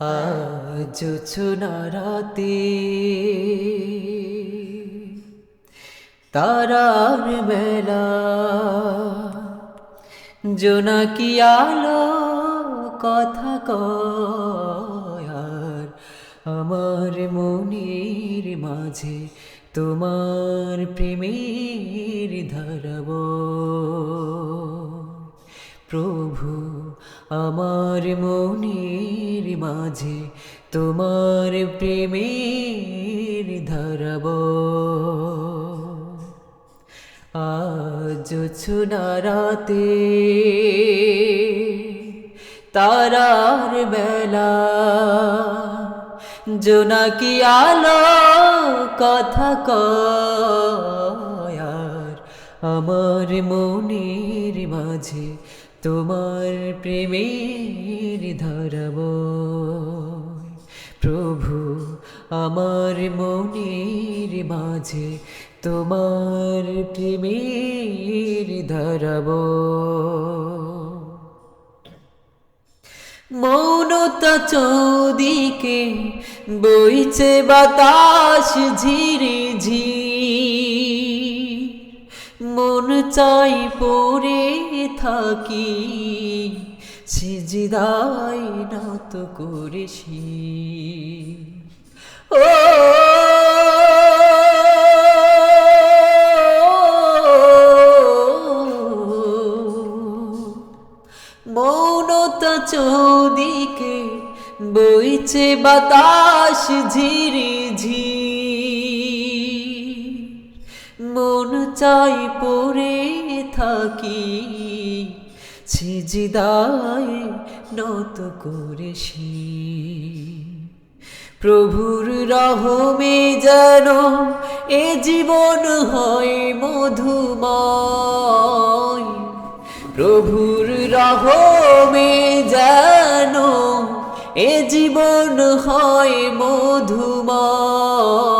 আজ রাতে তারার বেলা জোনাকি আলো কথা কয়, আর আমার মনের মাঝে তোমার প্রেমের ধারাব প্রভু, আমার মনের মাঝে তোমার প্রেমের ধারাব। আজ ছুনা রাতে তারার বেলা জোনাকি আলো কথা কয়, আর আমার মনের মাঝে তোমার প্রেমের ধরব প্রভু, আমার মনের মাঝে তোমার প্রেমের ধরব মৌনতা চৌদিকে বইছে বাতাস ঝিরে চাই পড়ে থাকি সিজিদাই নত করেছি ও মৌনতা চৌদিকে বইছে বাতাস ঝিরি ঝি মন চাই পড়ে থাকি। ছিজিদায় নত করেছি। প্রভুর রহমে যেন এ জীবন হয় মধুময়। প্রভুর রহমে যেন এ জীবন হয় মধুময়।